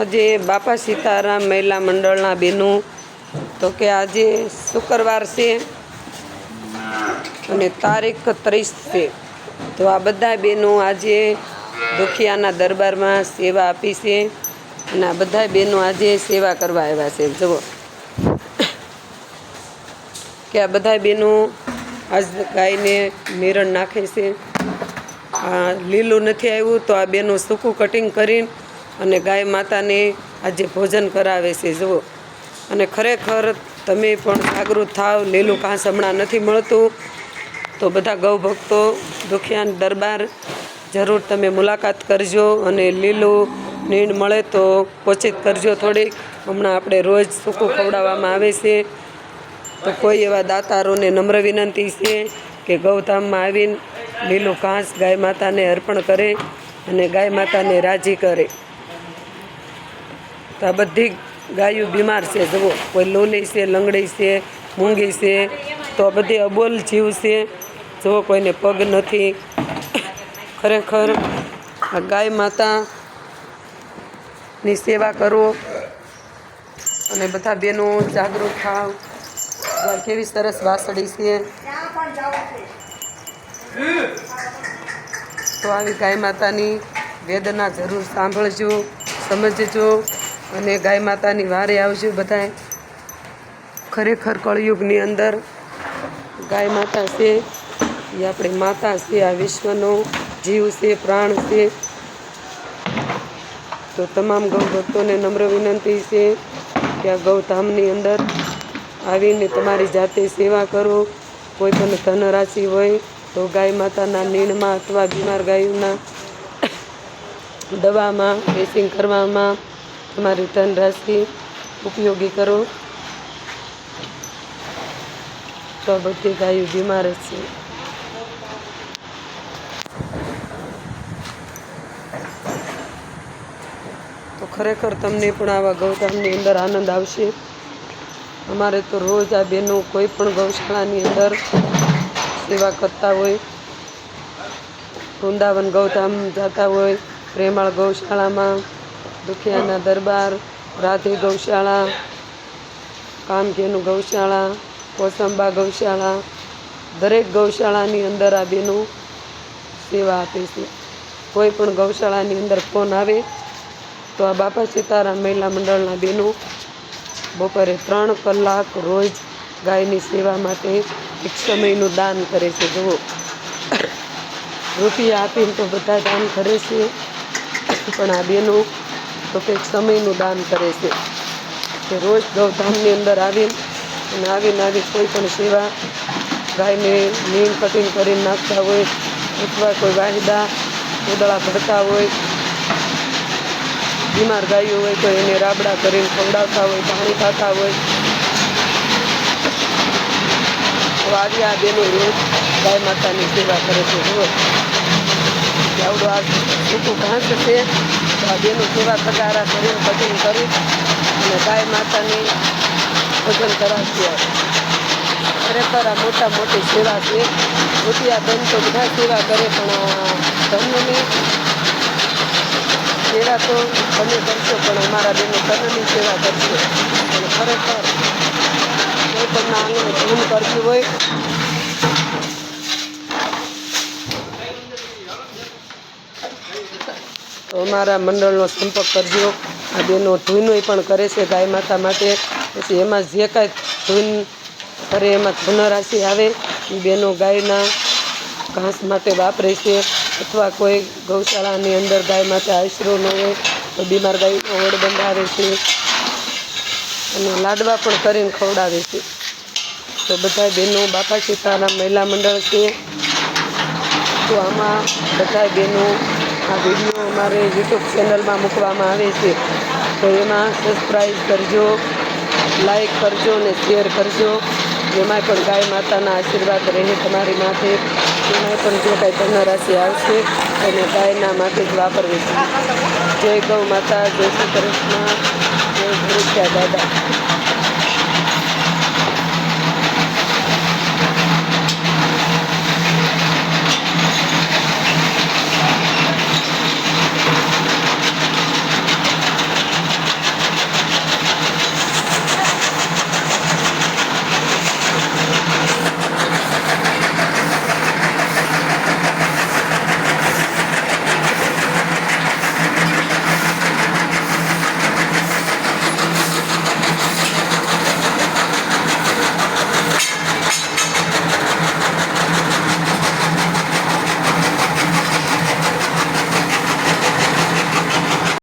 આજે બાપા સીતારામ મહિલા મંડળના બહેનો તો કે આજે શુક્રવાર છે અને તારીખ ત્રીસ છે. તો આ બધા બહેનો આજે દુખિયાના દરબારમાં સેવા આપી છે અને આ બધા બહેનો આજે સેવા કરવા આવ્યા છે. જુઓ. કે આ બધા બહેનો આજ ગાયને મેરણ નાખે છે. આ લીલું નથી આવ્યું, તો આ બેનું સૂકું કટિંગ કરીને અને ગાય માતાને આજે ભોજન કરાવે છે, જુઓ. અને ખરેખર તમે પણ જાગૃત થાવ, લીલું ઘાસ હમણાં નથી મળતું, તો બધા ગૌ ભક્તો દુખિયાન દરબાર જરૂર તમે મુલાકાત કરજો અને લીલું નીણ મળે તો કોચિત કરજો થોડીક. હમણાં આપણે રોજ સૂકું ખવડાવવામાં આવે છે. તો કોઈ એવા દાતારોને નમ્ર વિનંતી છે કે ગૌધામમાં આવીને લીલું ઘાસ ગાય માતાને અર્પણ કરે અને ગાય માતાને રાજી કરે. તો આ બધી ગાયો બીમાર છે. જુઓ, કોઈ લોલી છે, લંગડી છે, મૂંગી છે, તો આ બધી અબોલ જીવ છે. જુઓ, કોઈને પગ નથી. ખરેખર આ ગાય માતાની સેવા કરો અને બધા બહેનો જાગૃત થાવ. કેવી સરસ વાસળી છે. તો આવી ગાય માતાની વેદના જરૂર સાંભળજો, સમજજો. અને ગાય માતાની વારે આવજો બધાય. ખરેખર કળયુગની અંદર ગાય માતા છે એ આપણી માતા છે, આ વિશ્વનો જીવ છે, પ્રાણ છે. તો તમામ ગૌ ભક્તોને નમ્ર વિનંતી છે કે આ ગૌધામની અંદર આવીને તમારી જાતે સેવા કરો. કોઈ પણ ધનરાશિ હોય તો ગાય માતાના નીણમાં અથવા બીમાર ગાયોના દવામાં, ડ્રેસિંગ કરવામાં તમારી ધનરાશિ ઉપયોગી કરો. તો બધી ગાયો બીમાર છે. તો ખરેખર તમને પણ આવા ગૌધામની અંદર આનંદ આવશે. અમારે તો રોજ આ બહેનો કોઈ પણ ગૌશાળાની અંદર સેવા કરતા હોય, વૃંદાવન ગૌધામ જતા હોય પ્રેમાળ ગૌશાળામાં દુખિયાના દરબાર, રાધે ગૌશાળા, કામધેનુ ગૌશાળા, કોસંબા ગૌશાળા, દરેક ગૌશાળાની અંદર આ બેનું સેવા આપે છે. કોઈ પણ ગૌશાળાની અંદર ફોન આવે, તો આ બાપા સીતારામ મહિલા મંડળના બેનો બપોરે ત્રણ કલાક રોજ ગાયની સેવા માટે એક સમયનું દાન કરે છે. જુઓ. રૂપિયા આપીને તો બધા દાન કરે છે. પણ આ બહેનો તો કંઈક સમયનું દાન કરે છે. કે રોજ ગૌધામની અંદર આવીને અને આવીને આવી કોઈ પણ સેવા ગાયને નીમ કટિંગ કરીને નાખતા હોય, અથવા કોઈ વાહિદા ઉદળા ભરતા હોય, બીમાર ગાયો હોય તો એને રાબડા કરીને ખવડાવતા હોય, પાણી ખાતા હોય. આજે આ બેનો રોજ ગાય માતાની સેવા કરે છે. આવડો આવડું આ સૂકું ઘાસ છે. તો આ બેનો સેવા તગારા કરીને કટિંગ કરી અને ગાય માતાની ભજન કરાવશે. ખરેખર આ મોટા મોટી સેવા છે. રૂપિયા ધન તો બધા સેવા કરે પણ આ ધનની સેવા તો તમે કરશો, પણ અમારા બેનો ધનની સેવા કરશે. અને ખરેખર કોઈ પણ આંગણે ધૂમ કરતી હોય તો અમારા મંડળનો સંપર્ક કરજો. આ બેનો ધૂનોય પણ કરે છે ગાય માતા માટે. પછી એમાં જે કાંઈ ધૂન કરે એમાં ધનરાશિ આવે, એ બેનો ગાયના ઘાસ માટે વાપરે છે. અથવા કોઈ ગૌશાળાની અંદર ગાય માટે આશરો ન હોય, તો બીમાર ગાયનો ઓળ બંધાવે છે. અને લાડવા પણ કરીને ખવડાવે છે. તો બધા બહેનો બાપા સીતારામ મહિલા મંડળ છે. તો આમાં બધા બહેનો આ વીડિયો અમારે યુટ્યુબ ચેનલમાં મૂકવામાં આવે છે. તો એમાં સબસ્ક્રાઈબ કરજો લાઈક કરજો અને શેર કરજો. એમાં પણ ગાય માતાના આશીર્વાદ રહે તમારી માથે એમાં પણ જો કાંઈ ધનરાશિ આવશે એને ગાયના માટે જ વાપરવી છે જય ગૌ માતા, જય શ્રી કૃષ્ણ. જય ગુરુખ્યા દાદા.